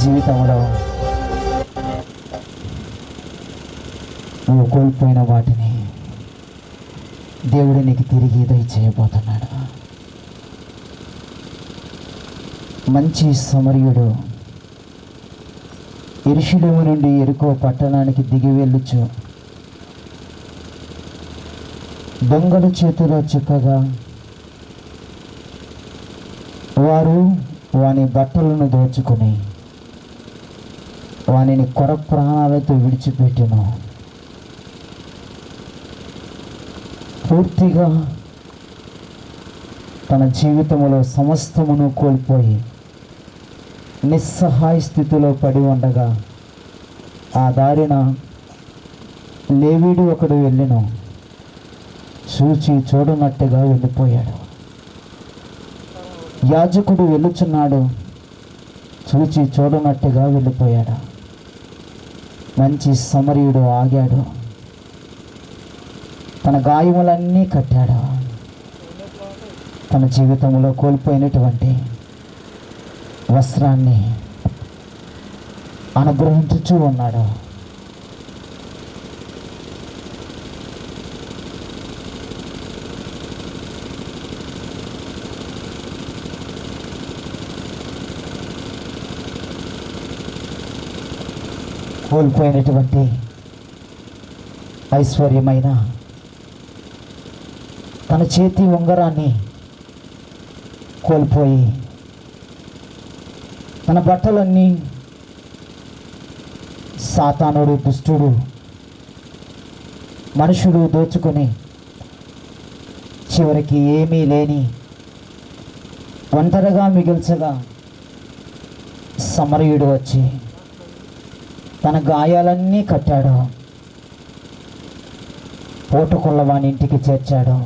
జీవితంలో నువ్వు కోల్పోయిన వాటిని దేవుడు నీకు తిరిగి దయచేయబోతున్నాడు మంచి సమర్యుడు ఇరుషులేము నుండి ఎరుకో పట్టణానికి దిగి వెళ్ళుచు దొంగల చేతిలో చిక్కగా వారు వాని బట్టలను దోచుకుని వానిని కొర ప్రాణాలతో విడిచిపెట్టిన. పూర్తిగా తన జీవితంలో సమస్తమును కోల్పోయి నిస్సహాయ స్థితిలో పడి ఉండగా ఆ దారిన లేవీడు ఒకడు వెళ్ళిన. చూచి చూడనట్టుగా వెళ్ళిపోయాడు. యాజకుడు వెళ్ళుచున్నాడు. చూచి చూడనట్టుగా వెళ్ళిపోయాడు. మంచి సమరీయుడు ఆగాడు. తన గాయములన్నీ కట్టాడు. తన జీవితంలో కోల్పోయినటువంటి వస్త్రాన్ని అనుగ్రహించుచూ ఉన్నాడు. కోల్పోయినటువంటి ఐశ్వర్యమైన తన చేతి ఉంగరాన్ని కోల్పోయి తన బట్టలన్నీ సాతానుడు దుష్టుడు మనుషుడు దోచుకొని చివరికి ఏమీ లేని ఒంటరిగా మిగిల్చగా సమరయుడు వచ్చి తన గాయాలన్నీ కట్టాడు. పూటకున్న వాని ఇంటికి చేర్చాడు.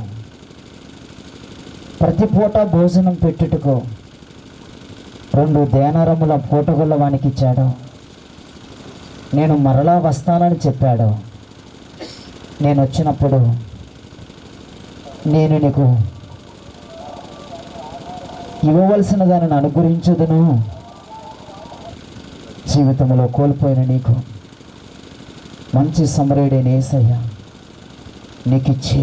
ప్రతి పూట భోజనం పెట్టుటకు రెండు దేనారముల పూటగుల్ల వానికి ఇచ్చాడు. నేను మరలా వస్తానని చెప్పాడు. నేను వచ్చినప్పుడు నేను నీకు ఇవ్వవలసిన దానిని అనుగ్రహించదును. జీవితంలో కోల్పోయిన నీకు. మంచి సమరేడైన ఏసయ్య నీకు ఇచ్చి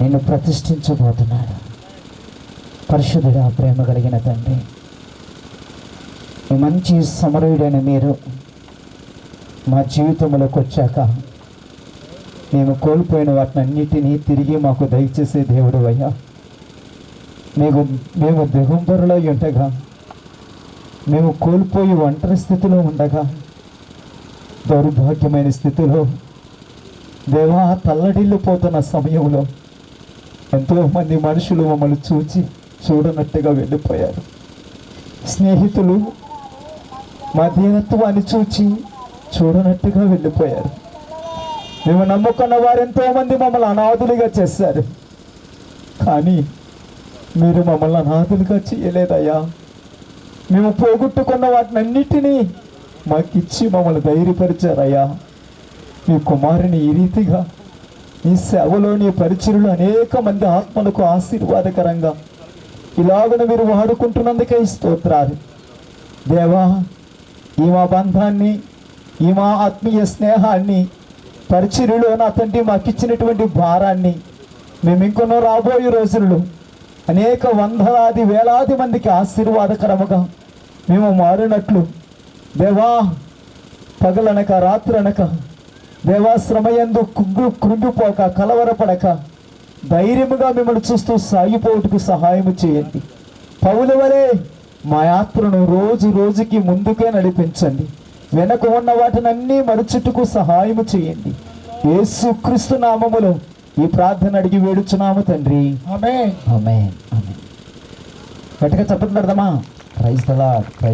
నిన్ను ప్రతిష్ఠించబోతున్నాడు. పరిశుద్ధుడా ప్రేమ కలిగిన తండ్రి ఈ మంచి సమరయుడైన మీరు మా జీవితంలోకి వచ్చాక మేము కోల్పోయిన వాటినన్నిటినీ తిరిగి మాకు దయచేసే దేవుడు అయ్యా. మేము మేము దిగంబరులో ఉండగా మేము కోల్పోయి ఒంటరి స్థితిలో ఉండగా దౌర్భాగ్యమైన స్థితిలో దేవా తల్లడిల్లిపోతున్న సమయంలో ఎంతోమంది మనుషులు మమ్మల్ని చూచి చూడనట్టుగా వెళ్ళిపోయారు. స్నేహితులు మా దీనత్వాన్ని చూచి చూడనట్టుగా వెళ్ళిపోయారు. మేము నమ్ముకున్న వారు ఎంతోమంది మమ్మల్ని అనాథులుగా చేశారు. కానీ మీరు మమ్మల్ని అనాథులుగా చేయలేదయ్యా. మేము పోగొట్టుకున్న వాటిని అన్నిటినీ మాకిచ్చి మమ్మల్ని ధైర్యపరిచారయ్యా. మీ కుమారుని ఈ రీతిగా ఈ సేవలో నీ పరిచయలు అనేక మంది ఆత్మలకు ఆశీర్వాదకరంగా ఇలాగున మీరు వాడుకుంటున్నందుకే స్తోత్రాలు. దేవా ఈ మా బంధాన్ని ఈ మా ఆత్మీయ స్నేహాన్ని పరిచర్యలో నా తండ్రి మాకు ఇచ్చినటువంటి భారాన్ని మేము ఇంకొన్నో రాబోయే రోజుల్లో అనేక వందలాది వేలాది మందికి ఆశీర్వాదకరముగా మేము మారినట్లు. దేవా పగలనక రాత్రనక దేవా శ్రమయందు కుంగు కృంగిపోక కలవరపడక ధైర్యముగా మిమ్మల్ని చూస్తూ సాగిపోటుకు సహాయం చేయండి. పౌల వలె మా యాత్రను రోజు రోజుకి ముందుకే నడిపించండి. వెనక ఉన్న వాటిని అన్నీ మరుచుటకు సహాయము చేయండి. యేసు క్రీస్తు నామములో ఈ ప్రార్థన అడిగి వేడుచున్నాము తండ్రి. గట్టిగా చెప్పండి పెడదామా ప్రైజ్